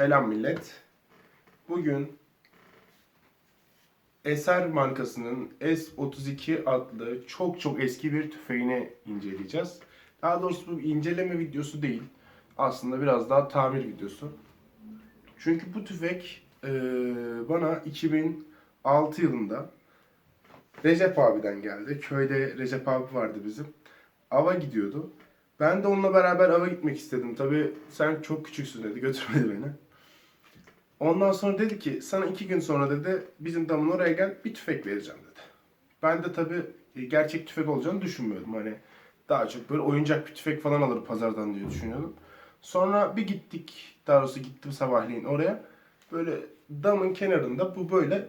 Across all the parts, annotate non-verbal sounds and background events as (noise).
Selam millet. Bugün Eser markasının S32 adlı çok çok eski bir tüfeğini inceleyeceğiz. Daha doğrusu bu inceleme videosu değil. Aslında biraz daha tamir videosu. Çünkü bu tüfek eee, bana 2006 yılında Recep abiden geldi. Köyde Recep abi vardı bizim. Ava gidiyordu. Ben de onunla beraber ava gitmek istedim. Tabii sen çok küçüksün dedi. Götürmedi beni. Ondan sonra dedi ki sana iki gün sonra dedi bizim damın oraya gel bir tüfek vereceğim dedi. Ben de tabii e, gerçek tüfek olacağını düşünmüyordum. Hani daha çok böyle oyuncak bir tüfek falan alır pazardan diye düşünüyordum. Sonra bir gittik. Daha doğrusu gittim sabahleyin oraya. Böyle damın kenarında bu böyle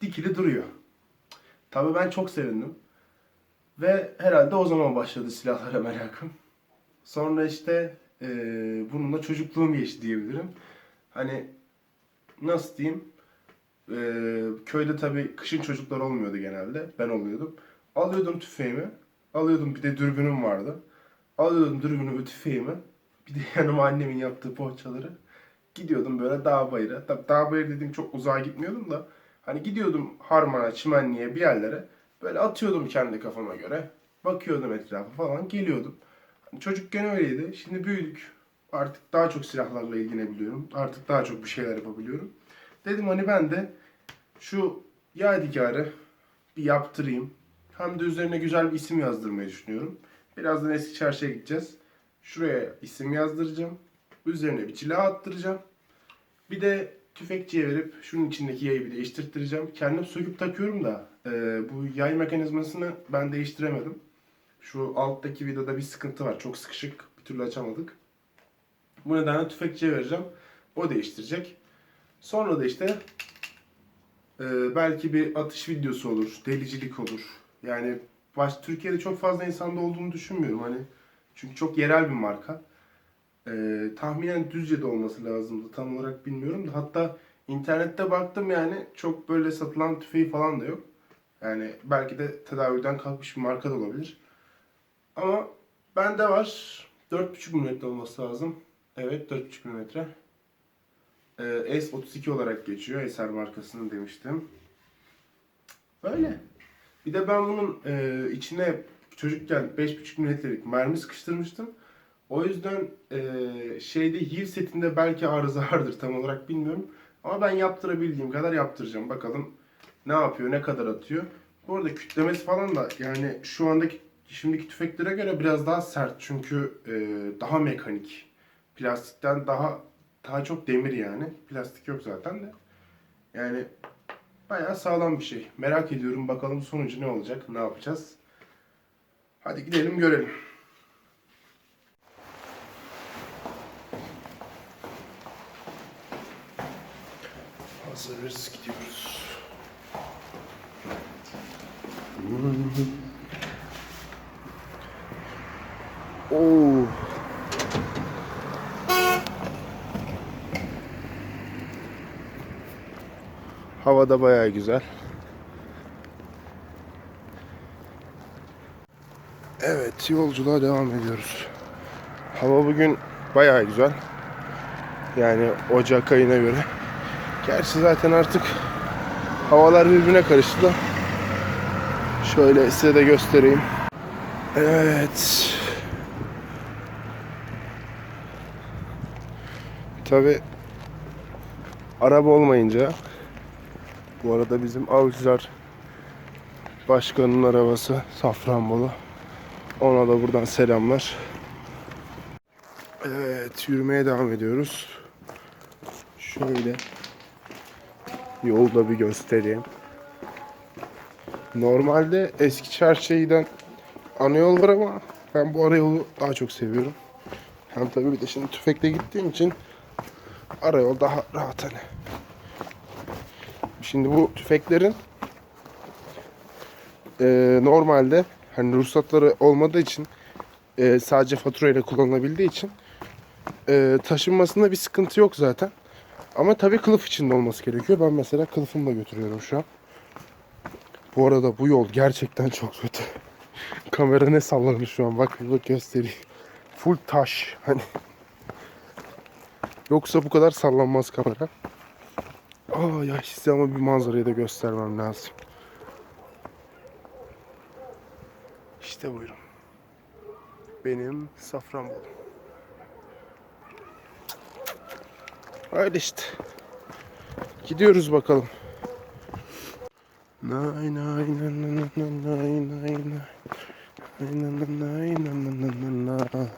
dikili duruyor. Tabii ben çok sevindim. Ve herhalde o zaman başladı silahlara merakım. Sonra işte eee bununla çocukluğum geçti diyebilirim. Hani nasıl diyeyim? Eee, köyde tabii kışın çocuklar olmuyordu genelde. Ben oluyordum. Alıyordum tüfeğimi. Alıyordum bir de dürbünüm vardı. Alıyordum dürbünü ve tüfeğimi. Bir de (laughs) yanıma annemin yaptığı poğaçaları. Gidiyordum böyle dağ bayıra. Tabii dağ bayır dediğim çok uzağa gitmiyordum da. Hani gidiyordum harmana, çimenliğe bir yerlere. Böyle atıyordum kendi kafama göre. Bakıyordum etrafa falan geliyordum. Hani çocukken öyleydi. Şimdi büyüdük. Artık daha çok silahlarla ilgilenebiliyorum. Artık daha çok bir şeyler yapabiliyorum. Dedim hani ben de şu yadigarı bir yaptırayım. Hem de üzerine güzel bir isim yazdırmayı düşünüyorum. Birazdan eski çarşıya gideceğiz. Şuraya isim yazdıracağım. Üzerine bir cila attıracağım. Bir de tüfekçiye verip şunun içindeki yayı bir değiştirttireceğim. Kendim söküp takıyorum da e, bu yay mekanizmasını ben değiştiremedim. Şu alttaki vidada bir sıkıntı var. Çok sıkışık. Bir türlü açamadık. Bu nedenle tüfekçiye vereceğim. O değiştirecek. Sonra da işte e, belki bir atış videosu olur. Delicilik olur. Yani baş, Türkiye'de çok fazla insanda olduğunu düşünmüyorum. Hani çünkü çok yerel bir marka. E, tahminen Düzce'de olması lazımdı. Tam olarak bilmiyorum da. Hatta internette baktım yani çok böyle satılan tüfeği falan da yok. Yani belki de tedavülden kalkmış bir marka da olabilir. Ama bende var. 4,5 mm olması lazım. Evet 4,5 mm. Ee, S32 olarak geçiyor. Eser markasını demiştim. Böyle. Bir de ben bunun e, içine çocukken 5,5 milimetrelik mermi sıkıştırmıştım. O yüzden e, şeyde yiv setinde belki arıza vardır tam olarak bilmiyorum. Ama ben yaptırabildiğim kadar yaptıracağım. Bakalım ne yapıyor, ne kadar atıyor. Bu arada kütlemesi falan da yani şu andaki şimdiki tüfeklere göre biraz daha sert. Çünkü e, daha mekanik. Plastikten daha daha çok demir yani. Plastik yok zaten de. Yani bayağı sağlam bir şey. Merak ediyorum bakalım sonucu ne olacak, ne yapacağız. Hadi gidelim görelim. Hazırız gidiyoruz. Oo. Hava da bayağı güzel. Evet, yolculuğa devam ediyoruz. Hava bugün bayağı güzel. Yani Ocak ayına göre. Gerçi zaten artık havalar birbirine karıştı da. Şöyle size de göstereyim. Evet. Tabi araba olmayınca bu arada bizim Avcılar Başkanı'nın arabası Safranbolu. Ona da buradan selamlar. Evet yürümeye devam ediyoruz. Şöyle yolda bir göstereyim. Normalde eski çarşıya giden ana yol var ama ben bu ara yolu daha çok seviyorum. Hem tabii bir de şimdi tüfekle gittiğim için ara yol daha rahat hani. Şimdi bu tüfeklerin e, normalde hani ruhsatları olmadığı için e, sadece faturayla kullanılabildiği için e, taşınmasında bir sıkıntı yok zaten. Ama tabii kılıf içinde olması gerekiyor. Ben mesela kılıfımla götürüyorum şu an. Bu arada bu yol gerçekten çok kötü. (laughs) Kamera ne sallanır şu an bak bak göstereyim. Full taş hani. Yoksa bu kadar sallanmaz kamera. Aa ya size ama bir manzarayı da göstermem lazım. İşte buyurun. Benim Safranbolu. Öyle işte. Gidiyoruz bakalım. Nay nay nay nay nay nay nay nay. Nay nay nay nay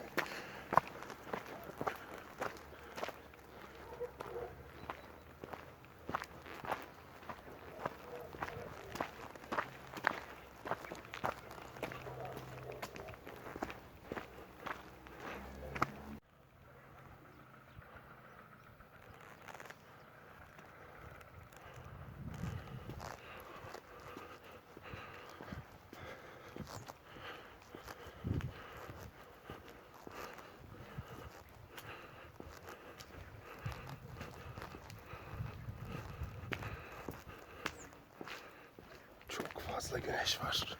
fazla güneş var.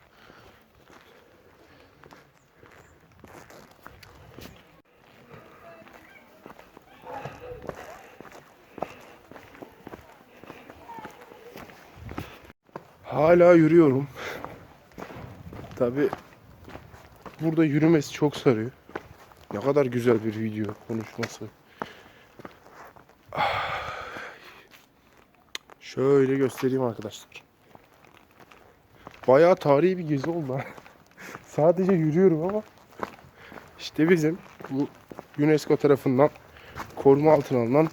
Hala yürüyorum. Tabi burada yürümesi çok sarıyor. Ne kadar güzel bir video konuşması. Ah. Şöyle göstereyim arkadaşlar. Bayağı tarihi bir gezi oldu. (laughs) Sadece yürüyorum ama işte bizim bu UNESCO tarafından koruma altına alınan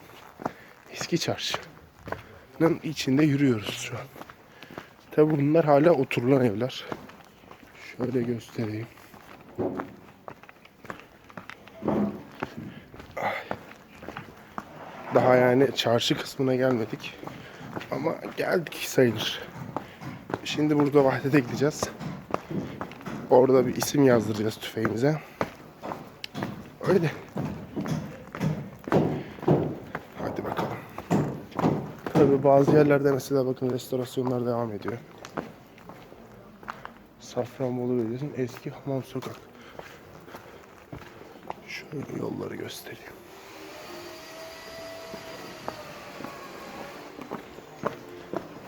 eski çarşının içinde yürüyoruz şu an. Tabi bunlar hala oturulan evler. Şöyle göstereyim. Daha yani çarşı kısmına gelmedik. Ama geldik sayılır. Şimdi burada vahdete gideceğiz. Orada bir isim yazdıracağız tüfeğimize. Öyle. Hadi bakalım. Tabii bazı yerlerde mesela bakın restorasyonlar devam ediyor. Safranbolu Belediyesi'nin eski hamam sokak. Şöyle yolları göstereyim.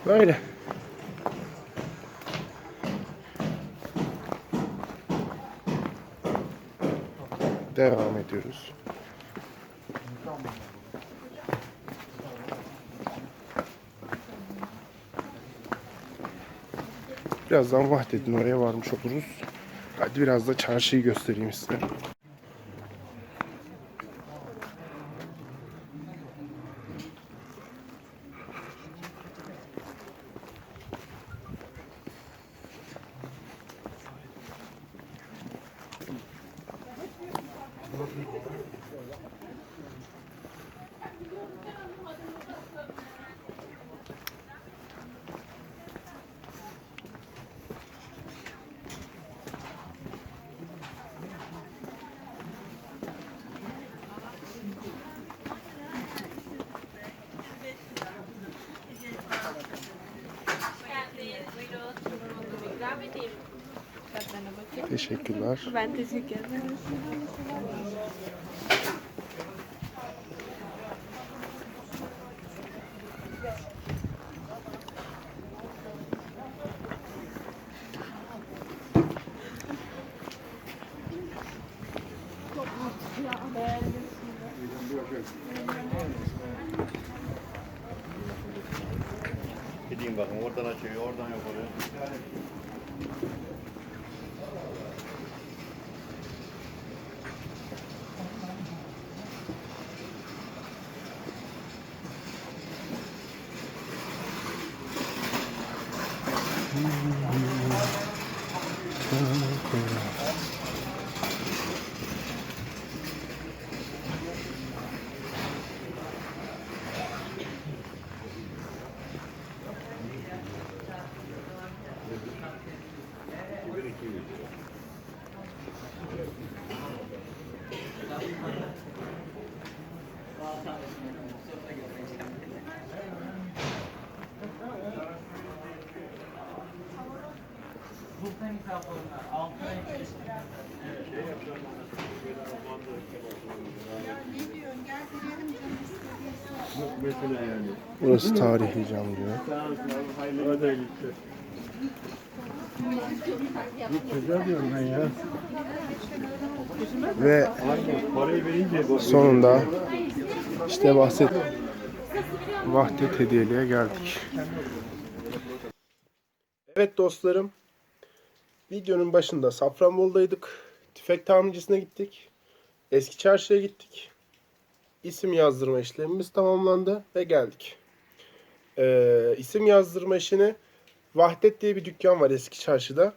Böyle. Ediyoruz. Birazdan Vahdet'in oraya varmış oluruz. Hadi biraz da çarşıyı göstereyim size. Teşekkürler. Ben teşekkür. Burası tarihi cam diyor. Ve sonunda işte bahset Vahdet hediyeliğe geldik. Evet dostlarım. Videonun başında Safranbolu'daydık. Tüfek tamircisine gittik. Eski çarşıya gittik. İsim yazdırma işlemimiz tamamlandı ve geldik. Ee, isim yazdırma işini Vahdet diye bir dükkan var eski çarşıda.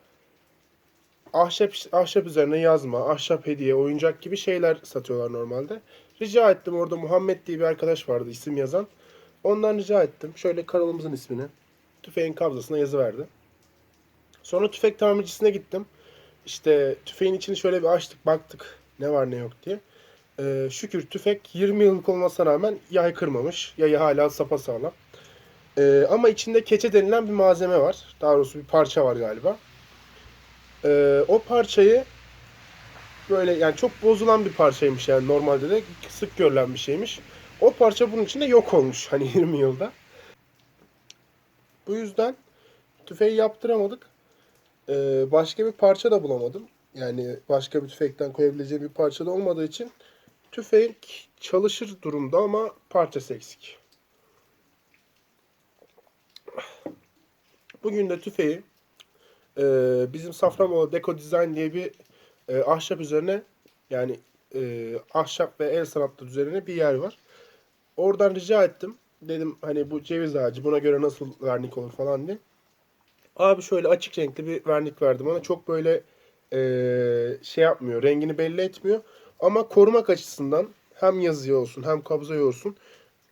Ahşap, ahşap üzerine yazma, ahşap hediye, oyuncak gibi şeyler satıyorlar normalde. Rica ettim orada Muhammed diye bir arkadaş vardı isim yazan. Ondan rica ettim. Şöyle kanalımızın ismini tüfeğin kabzasına yazıverdi. Sonra tüfek tamircisine gittim. İşte tüfeğin içini şöyle bir açtık baktık ne var ne yok diye. Ee, şükür tüfek 20 yıllık olmasına rağmen yay kırmamış. Yayı hala sapasağlam. Ee, ama içinde keçe denilen bir malzeme var. Daha doğrusu bir parça var galiba. Ee, o parçayı böyle yani çok bozulan bir parçaymış yani normalde de sık görülen bir şeymiş. O parça bunun içinde yok olmuş hani (laughs) 20 yılda. Bu yüzden tüfeği yaptıramadık. Ee, başka bir parça da bulamadım. Yani başka bir tüfekten koyabileceğim bir parça da olmadığı için tüfek çalışır durumda ama parçası eksik. Bugün de tüfeği e, bizim Safranbolu Deco Design diye bir e, ahşap üzerine yani e, ahşap ve el sanatları üzerine bir yer var. Oradan rica ettim. Dedim hani bu ceviz ağacı buna göre nasıl vernik olur falan diye. Abi şöyle açık renkli bir vernik verdi bana. Çok böyle e, şey yapmıyor. Rengini belli etmiyor. Ama korumak açısından hem yazıya olsun hem kabzaya olsun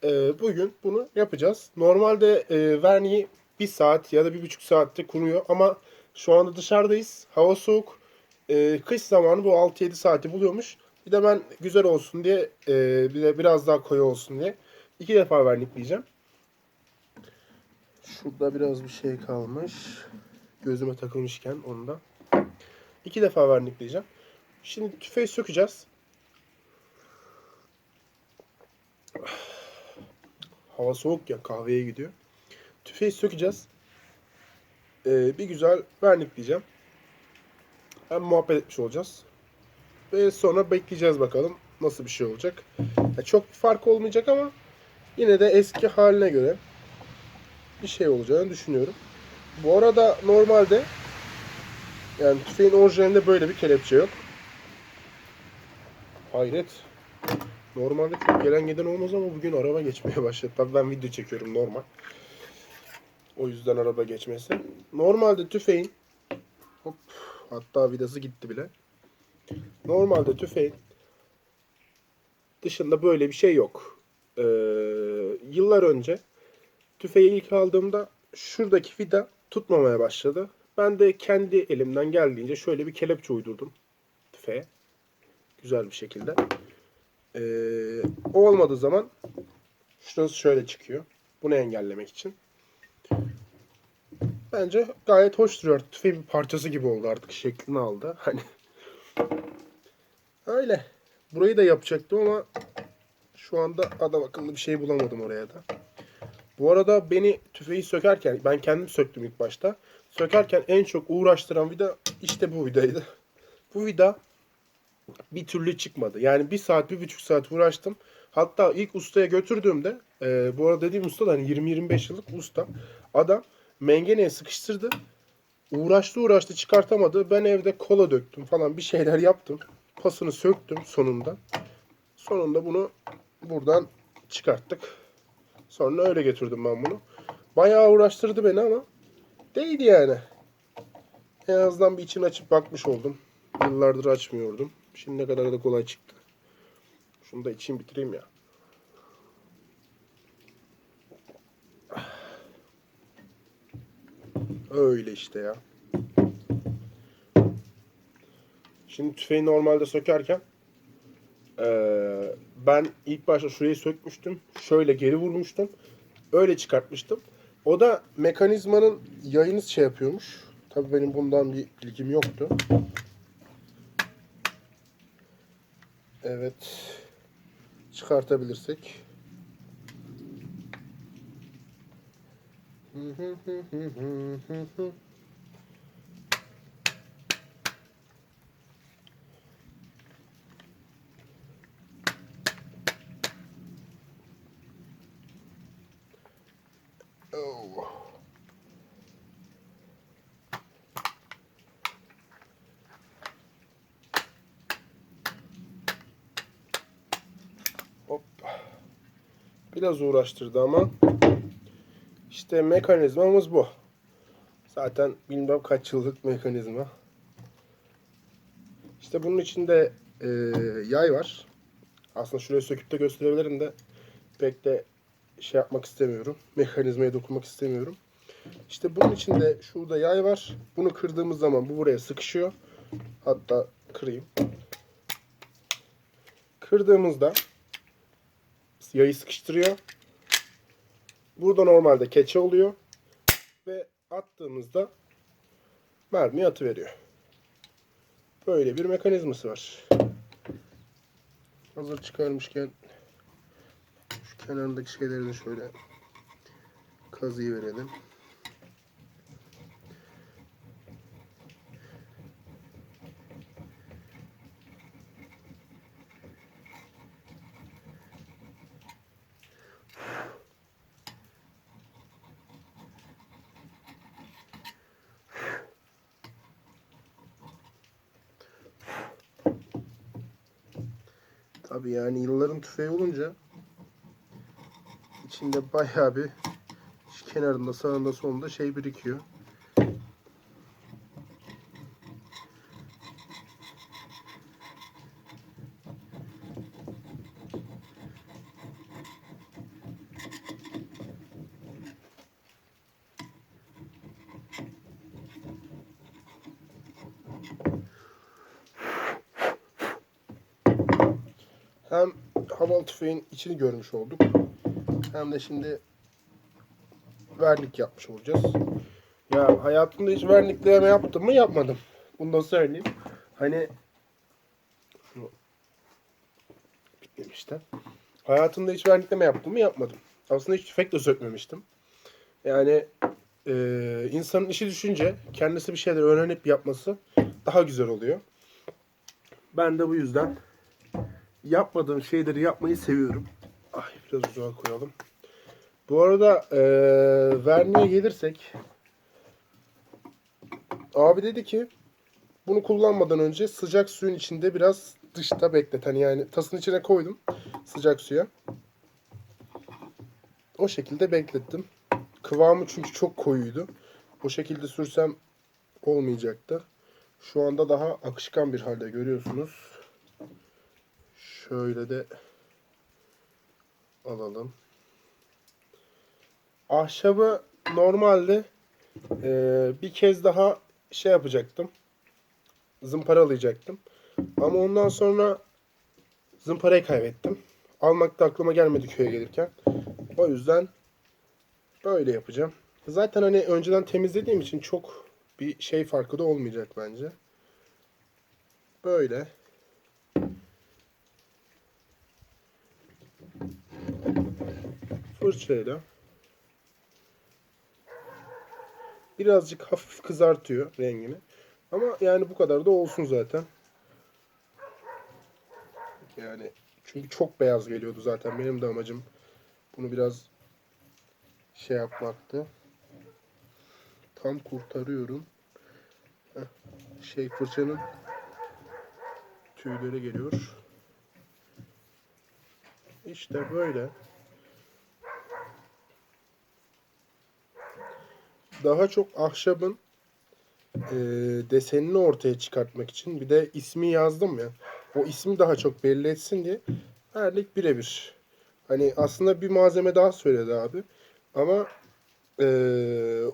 e, bugün bunu yapacağız. Normalde e, verniği bir saat ya da bir buçuk saatte kuruyor ama şu anda dışarıdayız. Hava soğuk. E, kış zamanı bu 6-7 saati buluyormuş. Bir de ben güzel olsun diye e, bir de biraz daha koyu olsun diye iki defa vernikleyeceğim. Şurada biraz bir şey kalmış. Gözüme takılmışken onu da. İki defa vernikleyeceğim. Şimdi tüfeği sökeceğiz. Hava soğuk ya kahveye gidiyor. Tüfeği sökeceğiz. Ee, bir güzel vernikleyeceğim. Hem muhabbet etmiş olacağız. Ve sonra bekleyeceğiz bakalım nasıl bir şey olacak. Ya çok fark olmayacak ama yine de eski haline göre bir şey olacağını düşünüyorum. Bu arada normalde yani tüfeğin orijinalinde böyle bir kelepçe yok. Hayret. Normalde çok gelen giden olmaz ama bugün araba geçmeye başladı. Tabii ben video çekiyorum normal. O yüzden araba geçmesi. Normalde tüfeğin hop hatta vidası gitti bile. Normalde tüfeğin dışında böyle bir şey yok. Ee, yıllar önce tüfeği ilk aldığımda şuradaki vida tutmamaya başladı. Ben de kendi elimden geldiğince şöyle bir kelepçe uydurdum tüfeğe. Güzel bir şekilde. Ee, o olmadığı zaman şurası şöyle çıkıyor. Bunu engellemek için. Bence gayet hoş duruyor. Tüfeğin bir parçası gibi oldu artık. Şeklini aldı. (laughs) Hani öyle. Burayı da yapacaktım ama şu anda adam akıllı bir şey bulamadım oraya da. Bu arada beni tüfeği sökerken, ben kendim söktüm ilk başta. Sökerken en çok uğraştıran vida işte bu vidaydı. Bu vida bir türlü çıkmadı. Yani bir saat, bir buçuk saat uğraştım. Hatta ilk ustaya götürdüğümde, e, bu arada dediğim usta da hani 20-25 yıllık usta. Adam mengeneye sıkıştırdı. Uğraştı uğraştı çıkartamadı. Ben evde kola döktüm falan bir şeyler yaptım. Pasını söktüm sonunda. Sonunda bunu buradan çıkarttık. Sonra öyle getirdim ben bunu. Bayağı uğraştırdı beni ama değdi yani. En azından bir içini açıp bakmış oldum. Yıllardır açmıyordum. Şimdi ne kadar da kolay çıktı. Şunu da içeyim bitireyim ya. Öyle işte ya. Şimdi tüfeği normalde sökerken eee, ben ilk başta şurayı sökmüştüm. Şöyle geri vurmuştum. Öyle çıkartmıştım. O da mekanizmanın yayını şey yapıyormuş. Tabi benim bundan bir bilgim yoktu. Evet. Çıkartabilirsek. Hı hı hı hı hı hı. Biraz uğraştırdı ama işte mekanizmamız bu. Zaten bilmem kaç yıllık mekanizma. İşte bunun içinde e, yay var. Aslında şuraya söküp de gösterebilirim de pek de şey yapmak istemiyorum. Mekanizmaya dokunmak istemiyorum. İşte bunun içinde şurada yay var. Bunu kırdığımız zaman bu buraya sıkışıyor. Hatta kırayım. Kırdığımızda yayı sıkıştırıyor. Burada normalde keçe oluyor. Ve attığımızda mermi atıveriyor. Böyle bir mekanizması var. Hazır çıkarmışken şu kenarındaki şeylerini şöyle kazıyı verelim. Tabii yani yılların tüfeği olunca içinde bayağı bir kenarında sağında solunda şey birikiyor. Hem tüfeğin içini görmüş olduk. Hem de şimdi vernik yapmış olacağız. Ya hayatımda hiç vernikleme yaptım mı yapmadım. Bunu da söyleyeyim. Hani de. Hayatımda hiç vernikleme yaptım mı yapmadım. Aslında hiç tüfek de sökmemiştim. Yani e, insanın işi düşünce kendisi bir şeyler öğrenip yapması daha güzel oluyor. Ben de bu yüzden yapmadığım şeyleri yapmayı seviyorum. Ay biraz uzağa koyalım. Bu arada eee verniğe gelirsek abi dedi ki bunu kullanmadan önce sıcak suyun içinde biraz dışta beklet. Hani yani tasın içine koydum sıcak suya. O şekilde beklettim. Kıvamı çünkü çok koyuydu. O şekilde sürsem olmayacaktı. Şu anda daha akışkan bir halde görüyorsunuz. Şöyle de alalım. Ahşabı normalde eee, bir kez daha şey yapacaktım. Zımparalayacaktım. Ama ondan sonra zımparayı kaybettim. Almak da aklıma gelmedi köye gelirken. O yüzden böyle yapacağım. Zaten hani önceden temizlediğim için çok bir şey farkı da olmayacak bence. Böyle. Fırçayla birazcık hafif kızartıyor rengini. Ama yani bu kadar da olsun zaten. Yani çünkü çok beyaz geliyordu zaten. Benim de amacım bunu biraz şey yapmaktı. Tam kurtarıyorum. Şey fırçanın tüyleri geliyor. İşte böyle. Daha çok ahşabın e, desenini ortaya çıkartmak için bir de ismi yazdım ya. O ismi daha çok belli etsin diye vernik birebir. Hani aslında bir malzeme daha söyledi abi. Ama e,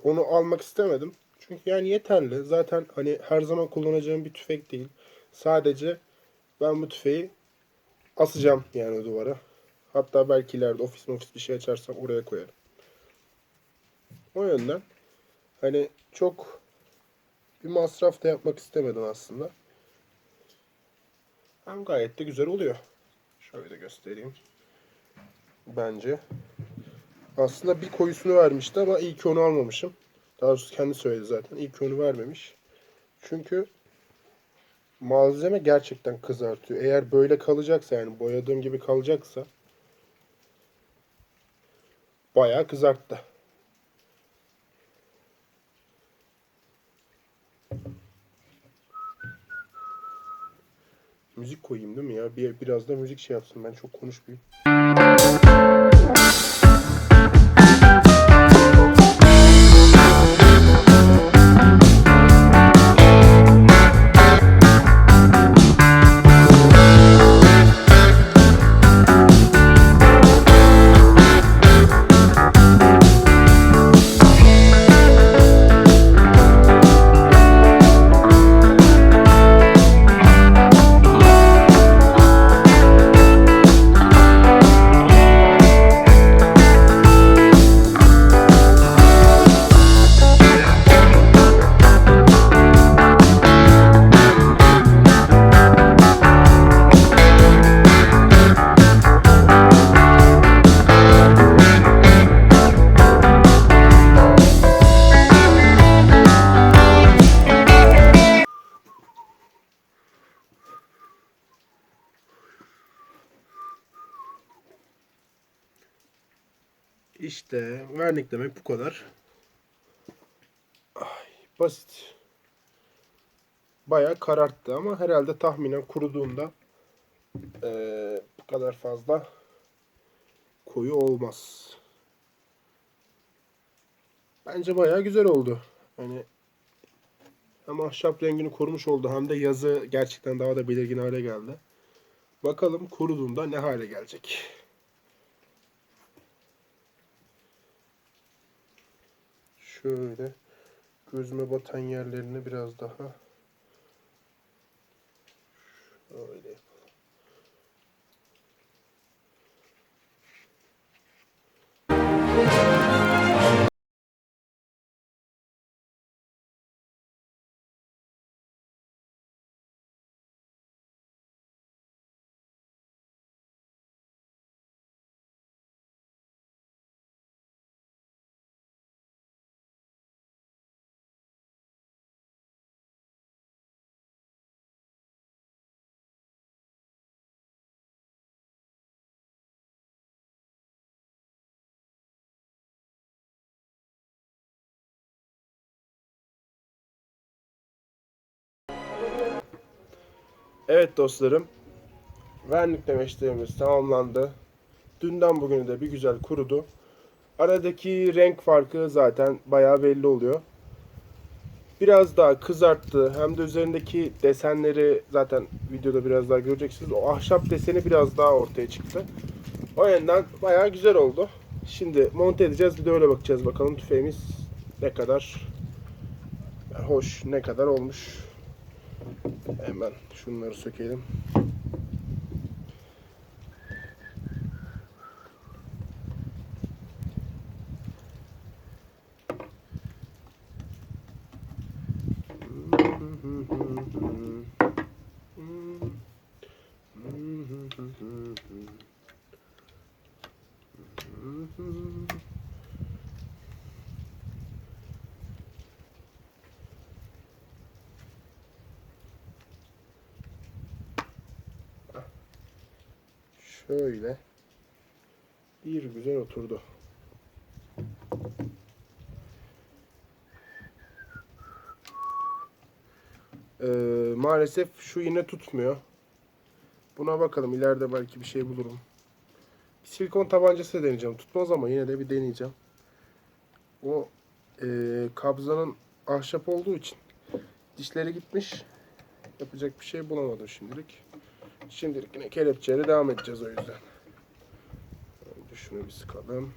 onu almak istemedim. Çünkü yani yeterli. Zaten hani her zaman kullanacağım bir tüfek değil. Sadece ben bu tüfeği asacağım yani duvara. Hatta belki ileride ofis ofis bir şey açarsam oraya koyarım. O yönden Hani çok bir masraf da yapmak istemedim aslında. Hem gayet de güzel oluyor. Şöyle göstereyim. Bence. Aslında bir koyusunu vermişti ama ki onu almamışım. Daha doğrusu kendi söyledi zaten. Ki onu vermemiş. Çünkü malzeme gerçekten kızartıyor. Eğer böyle kalacaksa yani boyadığım gibi kalacaksa bayağı kızarttı. Müzik koyayım değil mi ya? Bir, biraz da müzik şey yapsın. Ben çok konuşmayayım. Vernik demek bu kadar. Ay, basit. Bayağı kararttı ama herhalde tahminen kuruduğunda eee, bu kadar fazla koyu olmaz. Bence bayağı güzel oldu. Hani hem ahşap rengini korumuş oldu hem de yazı gerçekten daha da belirgin hale geldi. Bakalım kuruduğunda ne hale gelecek. Şöyle gözüme batan yerlerini biraz daha şöyle Evet dostlarım. Vernikleme işlemimiz tamamlandı. Dünden bugüne de bir güzel kurudu. Aradaki renk farkı zaten bayağı belli oluyor. Biraz daha kızarttı. Hem de üzerindeki desenleri zaten videoda biraz daha göreceksiniz. O ahşap deseni biraz daha ortaya çıktı. O yönden bayağı güzel oldu. Şimdi monte edeceğiz. Bir de öyle bakacağız bakalım tüfeğimiz ne kadar hoş, ne kadar olmuş. Hemen şunları sökelim. Şöyle bir güzel oturdu. Ee, maalesef şu yine tutmuyor. Buna bakalım ileride belki bir şey bulurum. Silikon tabancası deneyeceğim. Tutmaz ama yine de bir deneyeceğim. O e, kabzanın ahşap olduğu için dişleri gitmiş. Yapacak bir şey bulamadım şimdilik. Şimdilik yine kelepçeyle devam edeceğiz o yüzden. Önce şunu bir sıkalım.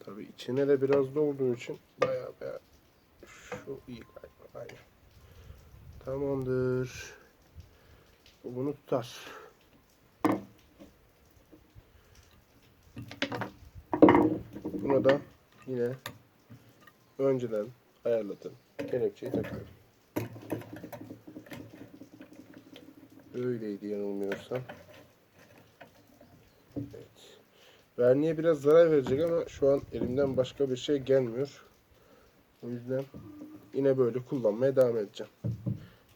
Tabii içine de biraz dolduğu için bayağı bayağı şu iyi galiba. Aynen. Tamamdır. Bu bunu tutar. Bunu da yine önceden ayarladım. kelepçeyi takıyorum. Öyleydi yanılmıyorsam. Evet. Verniğe biraz zarar verecek ama şu an elimden başka bir şey gelmiyor. O yüzden yine böyle kullanmaya devam edeceğim.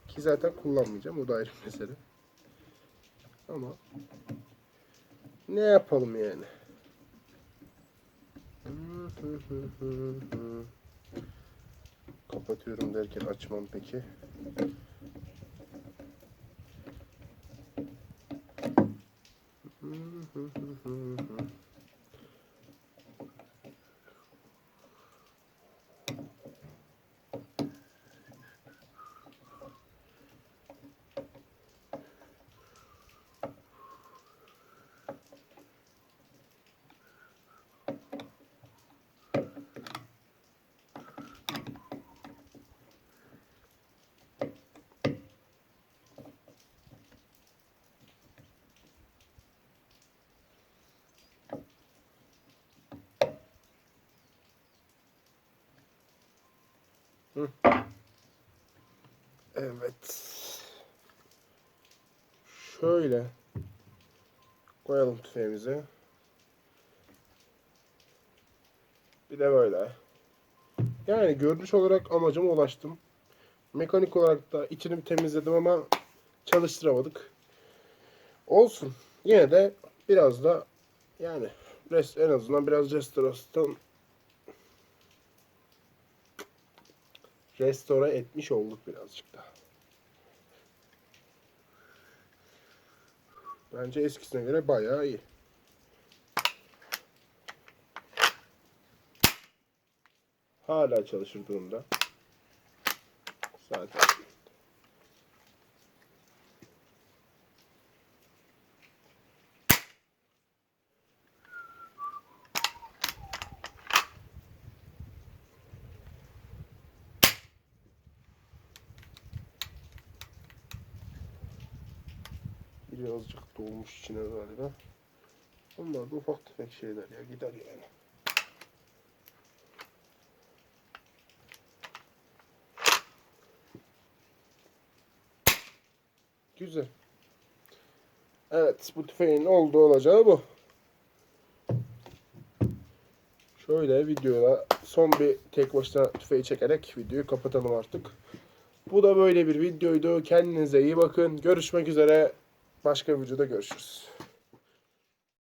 Ki zaten kullanmayacağım. O da ayrı (laughs) mesele. Ama ne yapalım yani? (laughs) Kapatıyorum derken açmam peki. Evet. Şöyle koyalım tüfeğimize. Bir de böyle. Yani görünüş olarak amacıma ulaştım. Mekanik olarak da içini temizledim ama çalıştıramadık. Olsun. Yine de biraz da yani en azından biraz restorasyon restore etmiş olduk birazcık da. Bence eskisine göre bayağı iyi. Hala çalışır durumda. Zaten. Birazcık dolmuş içine galiba. Onlar da ufak tefek şeyler ya gider yani. Güzel. Evet bu tüfeğin olduğu olacağı bu. Şöyle videoda son bir tek başına tüfeği çekerek videoyu kapatalım artık. Bu da böyle bir videoydu. Kendinize iyi bakın. Görüşmek üzere. Başka bir videoda görüşürüz.